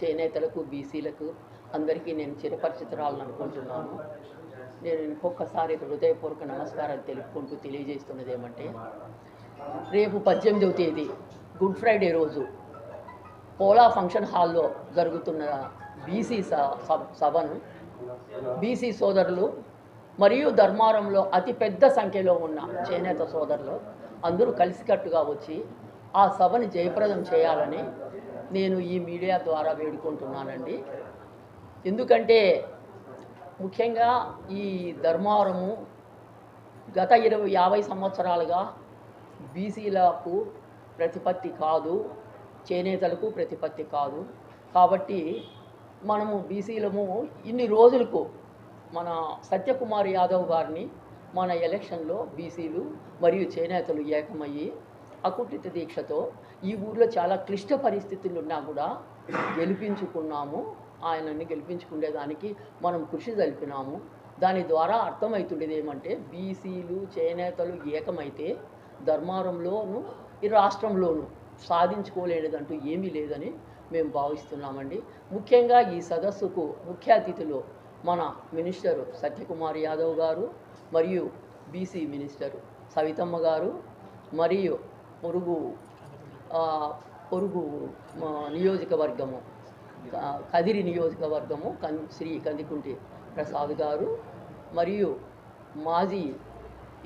చేనేతలకు బీసీలకు అందరికీ నేను చిరపరిచితురాలను అనుకుంటున్నాను. నేను ఇంకొకసారి హృదయపూర్వక నమస్కారాలు తెలుపుకుంటూ తెలియజేస్తున్నది ఏమంటే రేపు పద్దెనిమిదవ తేదీ గుడ్ ఫ్రైడే రోజు పోలా ఫంక్షన్ హాల్లో జరుగుతున్న బీసీ సభను బీసీ సోదరులు మరియు ధర్మారంలో అతిపెద్ద సంఖ్యలో ఉన్న చేనేత సోదరులు అందరూ కలిసికట్టుగా వచ్చి ఆ సభని జయప్రదం చేయాలని నేను ఈ మీడియా ద్వారా వేడుకుంటున్నానండి. ఎందుకంటే ముఖ్యంగా ఈ ధర్మారము గత ఇరవై యాభై సంవత్సరాలుగా బీసీలకు ప్రతిపత్తి కాదు చేనేతలకు ప్రతిపత్తి కాదు. కాబట్టి మనము బీసీలము ఇన్ని రోజులకు మన సత్యకుమార్ యాదవ్ గారిని మన ఎలక్షన్లో బీసీలు మరియు చేనేతలు ఏకమయ్యి అకుటిత దీక్షతో ఈ ఊర్లో చాలా క్లిష్ట పరిస్థితులు ఉన్నా కూడా గెలిపించుకున్నాము. ఆయనని గెలిపించుకునేదానికి మనం కృషి జరిపినాము. దాని ద్వారా అర్థమవుతుండేది ఏమంటే బీసీలు చేనేతలు ఏకమైతే ధర్మారంలోను ఈ రాష్ట్రంలోను సాధించుకోలేనిదంటూ ఏమీ లేదని మేము భావిస్తున్నామండి. ముఖ్యంగా ఈ సదస్సుకు ముఖ్య అతిథులు మన మినిస్టర్ సత్యకుమార్ యాదవ్ గారు మరియు బీసీ మినిస్టర్ సవితమ్మ గారు మరియు పొరుగు పొరుగు మా నియోజకవర్గము కదిరి నియోజకవర్గము కన్ శ్రీ కందికుంటి ప్రసాద్ గారు మరియు మాజీ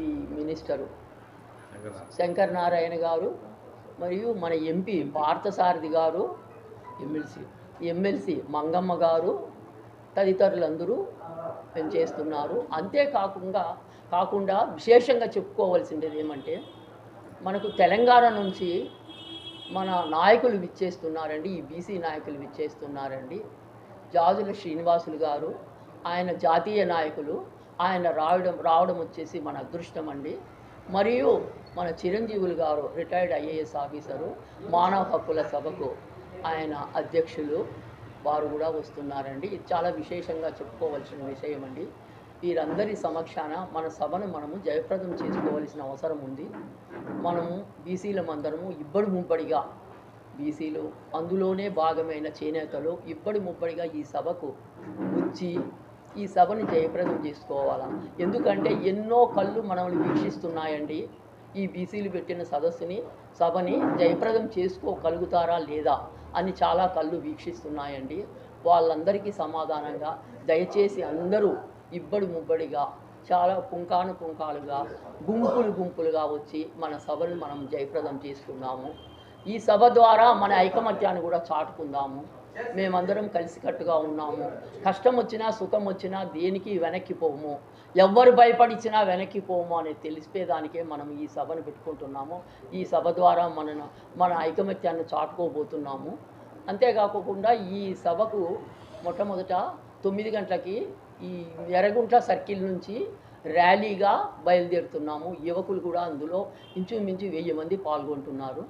ఈ మినిస్టరు శంకర్ నారాయణ గారు మరియు మన ఎంపీ పార్థసారథి గారు ఎమ్మెల్సీ ఎమ్మెల్సీ మంగమ్మ గారు తదితరులందరూ పనిచేస్తున్నారు. అంతేకాకుండా కాకుండా విశేషంగా చెప్పుకోవాల్సింది ఏమంటే మనకు తెలంగాణ నుంచి మన నాయకులు విచ్చేస్తున్నారండి ఈ బీసీ నాయకులు విచ్చేస్తున్నారండి. జాజుల శ్రీనివాసులు గారు ఆయన జాతీయ నాయకులు ఆయన రావడం రావడం వచ్చేసి మన అదృష్టం అండి. మరియు మన చిరంజీవులు గారు రిటైర్డ్ ఐఏఎస్ ఆఫీసరు మానవ హక్కుల సభకు ఆయన అధ్యక్షులు వారు కూడా వస్తున్నారండి. ఇది చాలా విశేషంగా చెప్పుకోవాల్సిన విషయం అండి వీరందరి సమక్షాన మన సభను మనము జయప్రదం చేసుకోవాల్సిన అవసరం ఉంది. మనము బీసీలం అందరము ఇబ్బడి ముబ్బడిగా బీసీలు అందులోనే భాగమైన చేనేతలు ఇబ్బడి ముబ్బడిగా ఈ సభకు వచ్చి ఈ సభని జయప్రదం చేసుకోవాలా? ఎందుకంటే ఎన్నో కళ్ళు మనల్ని వీక్షిస్తున్నాయండి. ఈ బీసీలు పెట్టిన సదస్సుని సభని జయప్రదం చేసుకోగలుగుతారా లేదా అని చాలా కళ్ళు వీక్షిస్తున్నాయండి. వాళ్ళందరికీ సమాధానంగా దయచేసి అందరూ ఇబ్బడి ముబ్బడిగా చాలా పుంకాను పుంకాలుగా గుంపులు గుంపులుగా వచ్చి మన సభను మనం జయప్రదం చేసుకున్నాము. ఈ సభ ద్వారా మన ఐకమత్యాన్ని కూడా చాటుకుందాము. మేమందరం కలిసికట్టుగా ఉన్నాము. కష్టం వచ్చినా సుఖం వచ్చినా దేనికి వెనక్కి పోము? ఎవ్వరు భయపడిచ్చినా వెనక్కి పోము అని తెలిసిపోయేదానికే మనం ఈ సభను పెట్టుకుంటున్నాము. ఈ సభ ద్వారా మన మన ఐకమత్యాన్ని చాటుకోబోతున్నాము. అంతేకాకుండా ఈ సభకు మొట్టమొదట తొమ్మిది గంటలకి ఈ ఎర్రగుంట్ల సర్కిల్ నుంచి ర్యాలీగా బయలుదేరుతున్నాము. యువకులు కూడా అందులో ఇంచుమించు వెయ్యి మంది పాల్గొంటున్నారు.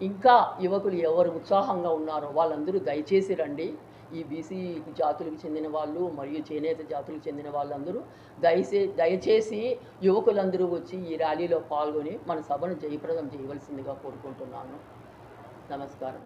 ఇంకా యువకులు ఎవరు ఉత్సాహంగా ఉన్నారో వాళ్ళందరూ దయచేసి రండి. ఈ బీసీ జాతులకు చెందిన వాళ్ళు మరియు చేనేత జాతులకు చెందిన వాళ్ళందరూ దయచే దయచేసి యువకులందరూ వచ్చి ఈ ర్యాలీలో పాల్గొని మన సభను జయప్రదం చేయవలసిందిగా కోరుకుంటున్నాను. నమస్కారం.